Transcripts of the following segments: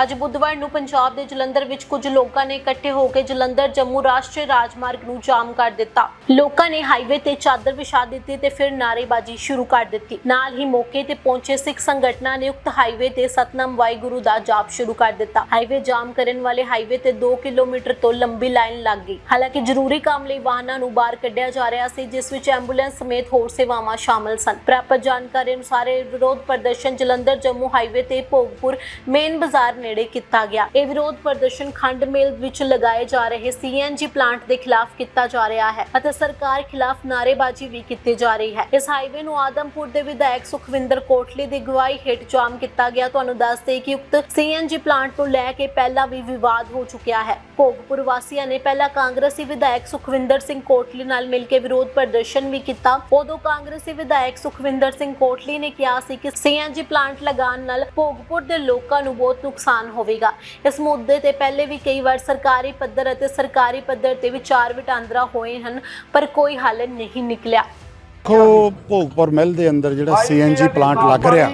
ਅੱਜ ਬੁੱਧਵਾਰ ਨੂੰ ਪੰਜਾਬ ਦੇ ਜਲੰਧਰ ਵਿੱਚ ਕੁਝ ਲੋਕਾਂ ਨੇ ਇਕੱਠੇ ਹੋ ਕੇ ਜਲੰਧਰ ਜੰਮੂ ਰਾਸ਼ਟਰੀ ਰਾਜਮਾਰਗ ਨੂੰ ਜਾਮ ਕਰ ਦਿੱਤਾ। ਲੋਕਾਂ ਨੇ ਹਾਈਵੇ ਤੇ ਚਾਦਰ ਵਿਛਾ ਦਿੱਤੀ ਤੇ ਫਿਰ ਨਾਅਰੇਬਾਜ਼ੀ ਸ਼ੁਰੂ ਕਰ ਦਿੱਤੀ। ਨਾਲ ਹੀ ਮੌਕੇ ਤੇ ਪਹੁੰਚੇ ਸਿੱਖ ਸੰਗਠਨਾਂ ਨੇ ਉਕਤ ਹਾਈਵੇ ਤੇ ਸਤਨਾਮ ਵਾਹਿਗੁਰੂ ਦਾ ਜਾਪ ਸ਼ੁਰੂ ਕਰ ਦਿੱਤਾ। ਹਾਈਵੇ ਜਾਮ ਕਰਨ ਵਾਲੇ ਹਾਈਵੇ ਤੇ 2 ਕਿਲੋਮੀਟਰ ਤੋਂ ਲੰਬੀ ਲਾਈਨ ਲੱਗ ਗਈ। ਹਾਲਾਂਕਿ ਜ਼ਰੂਰੀ ਕੰਮ ਲਈ ਵਾਹਨਾਂ ਨੂੰ ਬਾਹਰ ਕੱਢਿਆ ਜਾ ਰਿਹਾ ਸੀ, ਜਿਸ ਵਿੱਚ ਐਂਬੂਲੈਂਸ ਸਮੇਤ ਹੋਰ ਸੇਵਾਵਾਂ ਸ਼ਾਮਲ ਸਨ। ਪ੍ਰਾਪਤ ਜਾਣਕਾਰੀ ਅਨੁਸਾਰ ਵਿਰੋਧ ਪ੍ਰਦਰਸ਼ਨ ਜਲੰਧਰ ਜੰਮੂ ਹਾਈਵੇ ਤੇ ਭੋਗਪੁਰ ਮੇਨ ਬਾਜ਼ਾਰ ਨੇੜੇ ਕੀਤਾ ਗਿਆ। ਇਹ ਵਿਰੋਧ ਪ੍ਰਦਰਸ਼ਨ ਖੰਡ ਮੇਲ ਵਿੱਚ ਲਗਾਏ ਜਾ ਰਹੇ ਸੀਐਨਜੀ ਪਲਾਂਟ ਦੇ ਖਿਲਾਫ ਕੀਤਾ ਜਾ ਰਿਹਾ ਹੈ ਅਤੇ ਸਰਕਾਰ ਖਿਲਾਫ ਨਾਅਰੇਬਾਜ਼ੀ ਵੀ ਕੀਤੀ ਜਾ ਰਹੀ ਹੈ। ਇਸ ਹਾਈਵੇ ਨੂੰ ਆਦਮਪੁਰ ਦੇ ਵਿਧਾਇਕ ਸੁਖਵਿੰਦਰ ਕੋਟਲੀ ਦੀ ਗਵਾਹੀ ਹੇਠ ਜਾਮ ਕੀਤਾ ਗਿਆ। ਤੁਹਾਨੂੰ ਦੱਸ ਦੇਈਏ ਕਿ ਉਕਤ ਸੀਐਨਜੀ ਪਲਾਂਟ ਨੂੰ ਲੈ ਕੇ ਪਹਿਲਾਂ ਵੀ ਵਿਵਾਦ ਹੋ ਚੁੱਕਿਆ ਹੈ। ਭੋਗਪੁਰ ਵਾਸੀਆਂ ਨੇ ਪਹਿਲਾਂ ਕਾਂਗਰਸੀ ਵਿਧਾਇਕ ਸੁਖਵਿੰਦਰ ਸਿੰਘ ਕੋਟਲੀ ਨਾਲ ਮਿਲ ਕੇ ਵਿਰੋਧ ਪ੍ਰਦਰਸ਼ਨ ਵੀ ਕੀਤਾ। ਉਦੋਂ ਕਾਂਗਰਸੀ ਵਿਧਾਇਕ ਸੁਖਵਿੰਦਰ ਸਿੰਘ ਕੋਟਲੀ ਨੇ ਕਿਹਾ ਸੀ ਕਿ ਸੀਐਨਜੀ ਪਲਾਂਟ ਲਗਾਉਣ ਨਾਲ ਭੋਗਪੁਰ ਦੇ ਲੋਕਾਂ ਨੂੰ ਬਹੁਤ ਨੁਕਸਾਨ ਹੋਵੇਗਾ। ਇਸ ਮੁੱਦੇ ਤੇ ਪਹਿਲੇ ਵੀ ਕਈ ਵਾਰ ਸਰਕਾਰੀ ਪੱਧਰ ਅਤੇ ਸਰਕਾਰੀ ਪੱਧਰ ਤੇ ਵਿਚਾਰ ਵਟਾਂਦਰਾ ਹੋਏ ਹਨ, ਪਰ ਕੋਈ ਹੱਲ ਨਹੀਂ ਨਿਕਲਿਆ। ਦੇਖੋ, ਭੋਗਪੁਰ ਮਿਲ ਦੇ ਅੰਦਰ ਜਿਹੜਾ ਸੀਐਨਜੀ ਪਲਾਂਟ ਲੱਗ ਰਿਹਾ,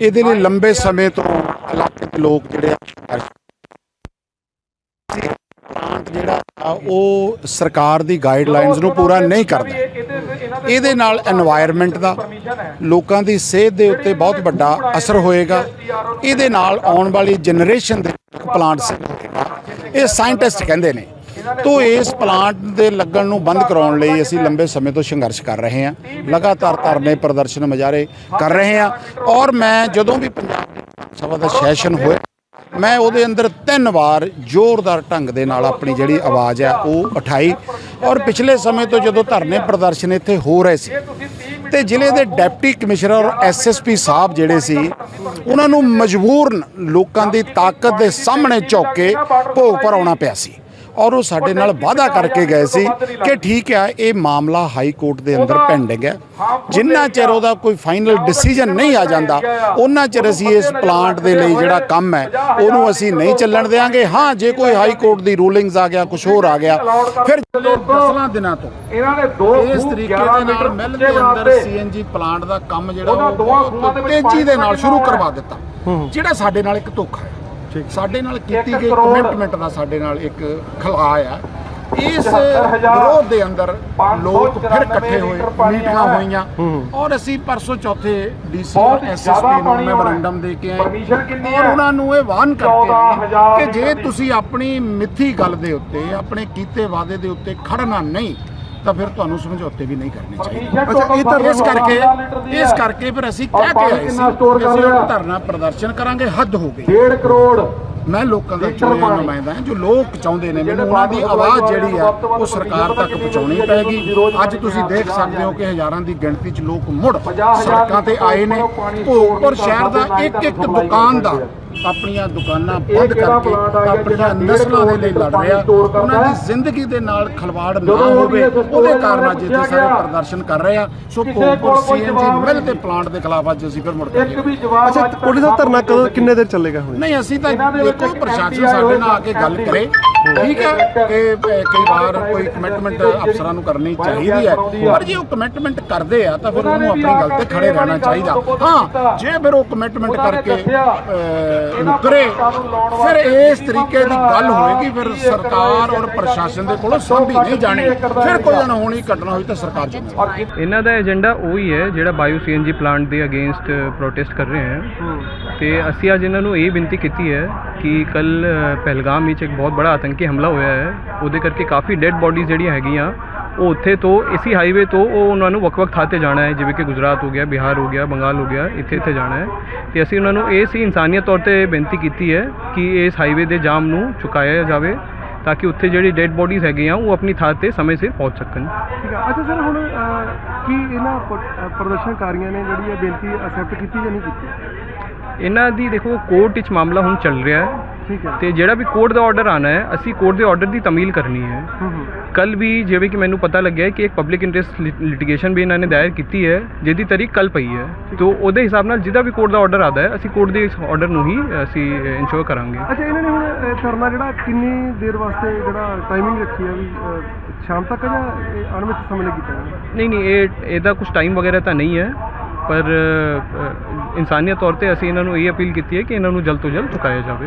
ਇਹਦੇ ਲਈ ਲੰਬੇ ਸਮੇਂ ਤੋਂ ਇਲਾਕੇ ਦੇ ਲੋਕ ਜਿਹੜੇ ਪਲਾਂਟ ਜਿਹੜਾ ਉਹ ਸਰਕਾਰ ਦੀ ਗਾਈਡਲਾਈਨਸ ਨੂੰ ਪੂਰਾ ਨਹੀਂ ਕਰਦਾ। ਇਹਦੇ ਨਾਲ এনवायरमेंट ਦਾ, ਲੋਕਾਂ ਦੀ ਸਿਹਤ ਦੇ ਉੱਤੇ ਬਹੁਤ ਵੱਡਾ ਅਸਰ ਹੋਏਗਾ। ਇਹਦੇ ਨਾਲ ਆਉਣ ਵਾਲੀ ਜਨਰੇਸ਼ਨ ਦੇ ਪਲਾਂਟ ਇਹ ਸਾਇੰਟਿਸਟ ਕਹਿੰਦੇ ਨੇ, ਤੋ ਇਸ ਪਲਾਂਟ ਦੇ ਲੱਗਣ ਨੂੰ ਬੰਦ ਕਰਾਉਣ ਲਈ ਅਸੀਂ ਲੰਬੇ ਸਮੇਂ ਤੋਂ ਸੰਘਰਸ਼ ਕਰ ਰਹੇ ਹਾਂ। ਲਗਾਤਾਰ ਧਰਨੇ ਪ੍ਰਦਰਸ਼ਨ ਮਜਾਰੇ ਕਰ ਰਹੇ ਹਾਂ। ਔਰ ਮੈਂ ਜਦੋਂ ਵੀ ਪੰਜਾਬ ਸਭਾ ਦਾ ਸੈਸ਼ਨ ਹੋਇਆ ਮੈਂ ਉਹਦੇ ਅੰਦਰ ਤਿੰਨ ਵਾਰ ਜ਼ੋਰਦਾਰ ਢੰਗ ਦੇ ਨਾਲ ਆਪਣੀ ਜਿਹੜੀ ਆਵਾਜ਼ ਹੈ ਉਹ ਉਠਾਈ ਔਰ ਪਿਛਲੇ ਸਮੇਂ ਤੋਂ ਜਦੋਂ ਧਰਨੇ ਪ੍ਰਦਰਸ਼ਨ ਇੱਥੇ ਹੋ ਰਹੇ ਸੀ ਤੇ ਜ਼ਿਲ੍ਹੇ ਦੇ ਡਿਪਟੀ ਕਮਿਸ਼ਨਰ ਔਰ ਐਸਐਸਪੀ ਸਾਹਿਬ ਜਿਹੜੇ ਸੀ, ਉਹਨਾਂ ਨੂੰ ਮਜਬੂਰਨ ਲੋਕਾਂ ਦੀ ਤਾਕਤ ਦੇ ਸਾਹਮਣੇ ਝੁੱਕ ਕੇ ਭੋਗ ਭਰਾਉਣਾ ਪਿਆ ਸੀ। ਔਰ ਉਹ ਸਾਡੇ ਨਾਲ ਵਾਅਦਾ ਕਰਕੇ ਗਏ ਸੀ ਕਿ ਠੀਕ ਹੈ ਇਹ ਮਾਮਲਾ ਹਾਈ ਕੋਰਟ ਦੇ ਅੰਦਰ ਪੈਂਡਿੰਗ ਹੈ। ਜਿੰਨਾ ਚਿਰ ਉਹਦਾ ਕੋਈ ਫਾਈਨਲ ਡਿਸੀਜਨ ਨਹੀਂ ਆ ਜਾਂਦਾ ਉਹਨਾਂ ਚਿਰ ਅਸੀਂ ਇਸ ਪਲਾਂਟ ਦੇ ਲਈ ਜਿਹੜਾ ਕੰਮ ਹੈ ਉਹਨੂੰ ਅਸੀਂ ਨਹੀਂ ਚੱਲਣ ਦੇਵਾਂਗੇ। ਹਾਂ ਜੇ ਕੋਈ ਹਾਈ ਕੋਰਟ ਦੀ ਰੂਲਿੰਗਸ ਆ ਗਿਆ ਕੁਝ ਹੋਰ ਆ ਗਿਆ ਫਿਰ 10 ਦਿਨਾਂ ਤੋਂ ਇਹਨਾਂ ਨੇ ਦੋ ਇਸ ਤਰੀਕੇ 11 ਦੇ ਨਾਲ ਮਿਲ ਦੇ ਅੰਦਰ। ਸੀਐਨਜੀ ਪਲਾਂਟ ਦਾ ਕੰਮ ਜਿਹੜਾ ਉਹ ਤੇਜ਼ੀ ਦੇ ਨਾਲ ਸ਼ੁਰੂ ਕਰਵਾ ਦਿੱਤਾ। ਜਿਹੜਾ ਸਾਡੇ ਨਾਲ ਇੱਕ ਧੋਖਾ ਹੈ। ਸਾਡੇ ਨਾਲ ਕੀਤੀ ਗਈ ਕਮਿਟਮੈਂਟ ਦਾ ਸਾਡੇ ਨਾਲ ਇੱਕ ਖਲਾ ਆ ਇਸ 74,000 ਵਿਰੋਧ ਦੇ ਅੰਦਰ ਲੋਕ ਫਿਰ ਇਕੱਠੇ ਹੋਏ ਮੀਟਿੰਗਾਂ। ਹੋਈਆਂ ਔਰ ਅਸੀਂ ਪਰਸੋਂ ਚੌਥੇ ਡੀਸੀ ਐਸਐਸਪੀ ਨੂੰ। ਮੈਮੋਰੰਡਮ ਦੇ ਕੇ ਆਏ ਔਰ? ਉਹਨਾਂ ਨੂੰ ਇਹ ਵਾਰਨ ਕਰਕੇ ਆਏ 14,000 ਕਿ ਜੇ ਤੁਸੀਂ ਆਪਣੀ ਮਿੱਥੀ ਗੱਲ ਦੇ ਉੱਤੇ ਆਪਣੇ ਕੀਤੇ ਵਾਅਦੇ ਦੇ ਉੱਤੇ ਖੜਨਾ ਨਹੀਂ ਤਾਂ ਫਿਰ ਤੁਹਾਨੂੰ ਸਮਝੌਤੇ ਵੀ ਨਹੀਂ ਕਰਨੇ ਚਾਹੀਦੇ। ਅੱਛਾ ਇਹ ਤਾਂ ਇਸ ਕਰਕੇ ਇਸ ਕਰਕੇ ਫਿਰ ਅਸੀਂ ਕਹਿ ਕੇ ਆਏ ਸੀ ਅਸੀਂ? ਧਰਨਾ ਪ੍ਰਦਰਸ਼ਨ ਕਰਾਂਗੇ ਹੱਦ ਹੋ ਗਈ। 1.5 ਕਰੋੜ। ਮੈਂ ਲੋਕਾਂ ਦਾ ਚੁਣਿਆ। ਨੁਮਾਇੰਦਾ ਹਾਂ ਜੋ ਲੋਕ ਚਾਹੁੰਦੇ ਨੇ ਮੈਨੂੰ ਉਹਨਾਂ ਦੀ ਆਵਾਜ਼ ਜਿਹੜੀ ਵੱਧ ਉਹ ਸਰਕਾਰ ਤੱਕ ਪਹੁੰਚਾਉਣੀ ਪੈਗੀ। ਅੱਜ ਤੁਸੀਂ ਦੇਖ ਸਕਦੇ ਹੋ ਕਿ ਹਜ਼ਾਰਾਂ ਦੀ ਗਿਣਤੀ 'ਚ ਲੋਕ ਮੁੜ ਸੜਕਾਂ ਤੇ ਆਏ ਨੇ। ਭੋਗਪੁਰ ਸ਼ਹਿਰ ਦਾ ਇੱਕ ਇੱਕ ਦੁਕਾਨਦਾਰ ਕਰਦੇ ਆਪਣੀਆਂ ਦੁਕਾਨਾਂ ਬੰਦ ਕਰਕੇ ਆਪਣੀਆਂ ਨਸਲਾਂ ਦੇ ਲਈ ਲੜ ਰਿਹਾ ਉਹਨਾਂ ਦੀ। ਜ਼ਿੰਦਗੀ ਦੇ ਨਾਲ ਖਲਵਾੜ ਨਾ ਹੋਵੇ ਉਹਦੇ ਕਾਰਨ ਅੱਜ ਇੱਥੇ ਸਾਰੇ। ਪ੍ਰਦਰਸ਼ਨ ਕਰ ਰਹੇ ਆ ਸੋ ਕਿਸੇ ਕੋਲ ਭੋਗਪੁਰ ਕੋਈ ਸੀਐਨਜੀ ਮਿਲ। ਤੇ ਪਲਾਂਟ ਦੇ ਖਿਲਾਫ ਅੱਜ ਅਸੀਂ ਫਿਰ ਮੁੜ ਕੇ ਇੱਕ ਵੀ ਜਵਾਬ ਅੱਛਾ ਕੋਲੀ ਸਾਹਿਬ ਧਰਨਾ ਕਦੋਂ ਕਿੰਨੇ ਦੇਰ ਚੱਲੇਗਾ ਹੁਣ ਨਹੀਂ ਅਸੀਂ ਤਾਂ ਦੇ ਦੇਖੋ ਇੱਕ ਪ੍ਰਸ਼ਾਸਨ ਸਾਡੇ ਨਾਲ ਆ ਕੇ ਗੱਲ ਕਰੇ ਠੀਕ ਹੈ ਕਿ ਕਈ ਵਾਰ ਕੋਈ ਕਮਿਟਮੈਂਟ ਅਫਸਰਾਂ ਨੂੰ ਕਰਨੀ ਚਾਹੀਦੀ ਹੈ। ਪਰ ਜੇ ਉਹ ਕਮਿਟਮੈਂਟ ਕਰਦੇ ਆ ਤਾਂ ਫਿਰ ਉਹਨੂੰ ਆਪਣੀ ਗੱਲ ਤੇ ਖੜੇ ਰਹਿਣਾ ਚਾਹੀਦਾ। ਹਾਂ ਜੇ ਫਿਰ ਉਹ ਕਮਿਟਮੈਂਟ ਕਰਕੇ ਮੁੱਕਰੇ ਫਿਰ ਇਸ ਤਰੀਕੇ ਦੀ ਗੱਲ ਹੋਏਗੀ ਫਿਰ ਸਰਕਾਰ ਔਰ ਪ੍ਰਸ਼ਾਸਨ ਦੇ ਕੋਲੋਂ ਸਾਂਭੀ ਨਹੀਂ ਜਾਣੀ। ਫਿਰ ਕੋਈ ਅਣਹੋਣੀ ਘਟਨਾ ਹੋਈ ਤਾਂ ਸਰਕਾਰ ਜ਼ਿੰਮੇਵਾਰ ਇਹਨਾਂ ਦਾ ਏਜੰਡਾ ਉਹੀ ਹੈ ਜਿਹੜਾ ਬਾਇਓ ਸੀਐਨਜੀ ਪਲਾਂਟ ਦੇ ਅਗੇਂਸਟ ਪ੍ਰੋਟੈਸਟ ਕਰ ਰਹੇ ਹਨ ਤੇ ਅਸੀਂ ਅੱਜ ਇਹਨਾਂ ਨੂੰ ਇਹ ਬੇਨਤੀ ਕੀਤੀ ਹੈ ਕਿ ਕੱਲ ਪਹਿਲਗਾਮ ਵਿੱਚ ਇੱਕ ਬਹੁਤ ਬੜਾ ਆਤੰਕੀ ਹਮਲਾ ਹੋਇਆ ਹੈ ਉਹਦੇ ਕਰਕੇ ਕਾਫੀ ਡੈੱਡ ਬੋਡੀਜ਼ ਜਿਹੜੀਆਂ ਹੈਗੀਆਂ ਉਹ ਉੱਥੇ ਤੋਂ ਇਸੀ ਹਾਈਵੇ ਤੋਂ ਉਹ ਉਹਨਾਂ ਨੂੰ ਵੱਖ-ਵੱਖ ਥਾਂ ਤੇ ਜਾਣਾ ਹੈ ਜਿਵੇਂ ਕਿ ਗੁਜਰਾਤ ਹੋ ਗਿਆ ਬਿਹਾਰ ਹੋ ਗਿਆ ਬੰਗਾਲ ਹੋ ਗਿਆ ਇੱਥੇ ਇੱਥੇ ਜਾਣਾ ਹੈ। ਤੇ ਅਸੀਂ ਉਹਨਾਂ ਨੂੰ ਇਹ ਸੀ ਇਨਸਾਨੀਅਤ ਤੌਰ ਤੇ ਬੇਨਤੀ ਕੀਤੀ ਹੈ ਕਿ ਇਸ ਹਾਈਵੇ ਦੇ ਜਾਮ ਨੂੰ ਚੁਕਾਇਆ ਜਾਵੇ ਤਾਂ ਕਿ ਉੱਥੇ ਜਿਹੜੀ ਡੈੱਡ ਬੋਡੀਜ਼ ਹੈਗੀਆਂ ਉਹ ਆਪਣੀ ਥਾਂ ਤੇ ਸਮੇਂ ਸਿਰ ਪਹੁੰਚ ਸਕਣ। ਠੀਕ ਹੈ ਅੱਛਾ ਸਰ ਹੁਣ ਕੀ ਇਹਨਾਂ ਪ੍ਰਦਰਸ਼ਨਕਾਰੀਆਂ ਨੇ ਜਿਹੜੀ ਇਹ ਬੇਨਤੀ ਅਸੈਪਟ ਕੀਤੀ ਜਾਂ ਨਹੀਂ ਕੀਤੀ? ਇਹਨਾਂ ਦੀ ਦੇਖੋ ਕੋਰਟ ਵਿੱਚ ਮਾਮਲਾ ਹੁਣ ਚੱਲ ਰਿਹਾ ਹੈ। ਠੀਕ ਹੈ। ਤੇ ਜਿਹੜਾ ਵੀ ਕੋਰਟ ਦਾ ਆਰਡਰ ਆਣਾ ਹੈ ਅਸੀਂ ਕੋਰਟ ਦੇ ਆਰਡਰ ਦੀ ਤਮੀਲ ਕਰਨੀ ਹੈ। ਹੂੰ ਹੂੰ। ਕੱਲ ਵੀ ਜਿਵੇਂ ਕਿ ਮੈਨੂੰ ਪਤਾ ਲੱਗਿਆ ਹੈ ਕਿ ਇੱਕ ਪਬਲਿਕ ਇੰਟਰਸਟ ਲਿਟੀਗੇਸ਼ਨ ਵੀ ਇਹਨਾਂ ਨੇ ਦਾਇਰ ਕੀਤੀ ਹੈ ਜਿਹਦੀ ਤਾਰੀਖ ਕੱਲ ਪਈ ਹੈ। ਤੋਂ ਉਹਦੇ ਹਿਸਾਬ ਨਾਲ ਜਿਹਦਾ ਵੀ ਕੋਰਟ ਦਾ ਆਰਡਰ ਆਦਾ ਹੈ ਅਸੀਂ ਕੋਰਟ ਦੇ ਇਸ ਆਰਡਰ ਨੂੰ ਹੀ ਅਸੀਂ ਇਨਸ਼ੋਰ ਕਰਾਂਗੇ। ਅੱਛਾ ਇਹਨਾਂ ਨੇ ਹੁਣ ਧਰਨਾ ਜਿਹੜਾ ਕਿੰਨੀ ਦੇਰ ਵਾਸਤੇ ਜਿਹੜਾ ਟਾਈਮਿੰਗ ਰੱਖੀ ਆ ਵੀ ਸ਼ਾਮ ਤੱਕ ਜਾਂ ਅਣਮਿੱਤ ਸਮੇਂ ਲਈ ਕੀਤਾ ਨਹੀਂ ਨਹੀਂ ਇਹ ਇਹਦਾ ਕੁਝ ਟਾਈਮ ਵਗੈਰਾ ਤਾਂ ਨਹੀਂ ਹੈ ਪਰ ਇਨਸਾਨੀਅਤ ਤੌਰ ਤੇ ਅਸੀਂ ਇਹਨਾਂ ਨੂੰ ਇਹ ਅਪੀਲ ਕੀਤੀ ਹੈ ਕਿ ਇਹਨਾਂ ਨੂੰ ਜਲਦ ਤੋਂ ਜਲਦ ਚੁਕਾਇਆ ਜਾਵੇ।